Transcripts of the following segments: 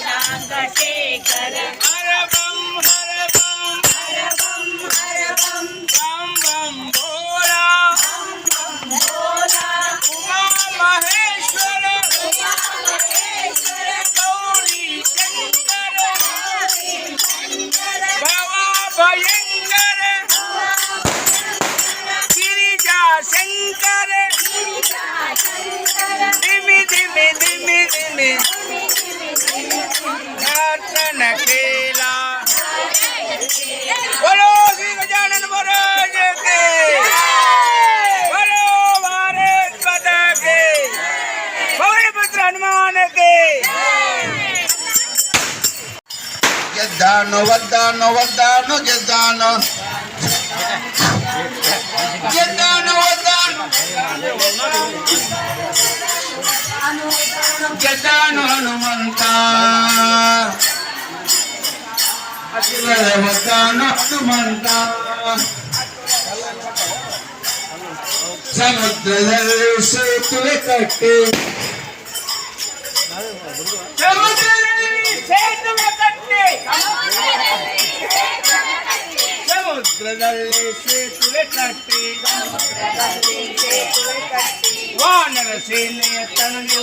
Shanta Shekhar, Hare Bam, Hare Bam. ખેમે રત્ન નખેલા બોલો શ્રી ગજાનંદ મહારાજ કે બોલો, ભારત માતા કે ભવન પુત્ર હનુમાન કે ગેદાનો વદાનો વદાનો ગેદાનો ગેદાનો વદાનો ಒದ್ದಾನು ಗೆದ್ದಾನು ಹನುಮಂತ ಅಸುರರ ಒದ್ದಾನು ಹನುಮಂತ ಸಮುದ್ರದಲ್ಲಿ ಸೇತುವೆ ಕಟ್ಟಿ ಸಮುದ್ರದಲ್ಲಿ ಸೇತುವೆ ಕಟ್ಟಿ ಸಮುದ್ರದಲ್ಲಿ ಸೇತುವೆ ಕಟ್ಟಿ ವಾನರ ಸೇನೆಯ ತನಗೆ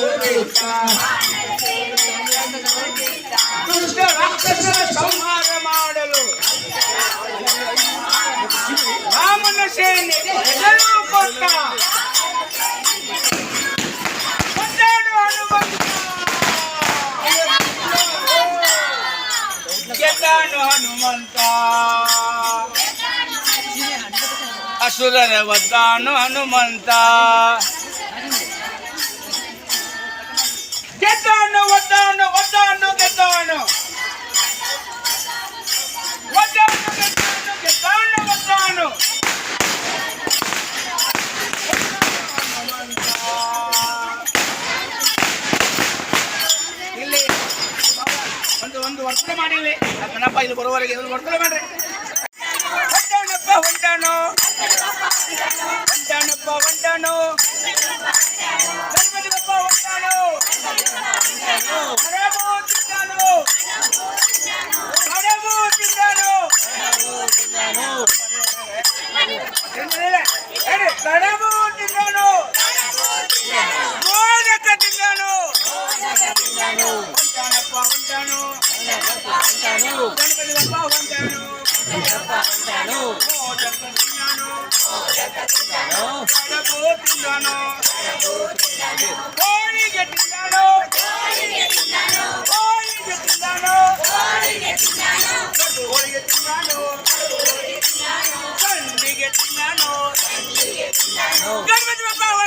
ದುಷ್ಟ ರಾಕ್ಷಸರ ಸಂಹಾರ ಮಾಡಲು ರಾಮನ ಸೇನೆ ಎದುರು ಕೊಟ್ಟ ಕೊಂಡಾಡು ಹನುಮಂತ ಗೆದ್ದಾನು ಹನುಮಂತ ಅಸುರರ ಒದ್ದಾನು ಹನುಮಂತ. ಗೆದ್ದಾನು ಒದ್ದಾನು ಒದ್ದಾನು ಗೆದ್ದಾನು ಒದ್ದಾನು ಗೆದ್ದಾನು ಗೆದ್ದಾನು ಒದ್ದಾನು ಇಲ್ಲಿ, ಒಂದು ಒಂದು ವರ್ತನೆ ಮಾಡಿಲ್ಲ ಕಣಪ್ಪ ಇಲ್ಲಿ ಬರುವವರೆಗೆ ಒಂದು ವರ್ತನೆ ಮಾಡ್ರಿ. tindano you ge tindano Ori ge tindano Ori ge tindano Ori ge tindano Ori ge tindano Ori ge tindano Ori ge tindano Ori ge tindano Ori ge tindano Ori ge tindano Ori ge tindano Ori ge tindano Ori ge tindano Ori ge tindano Ori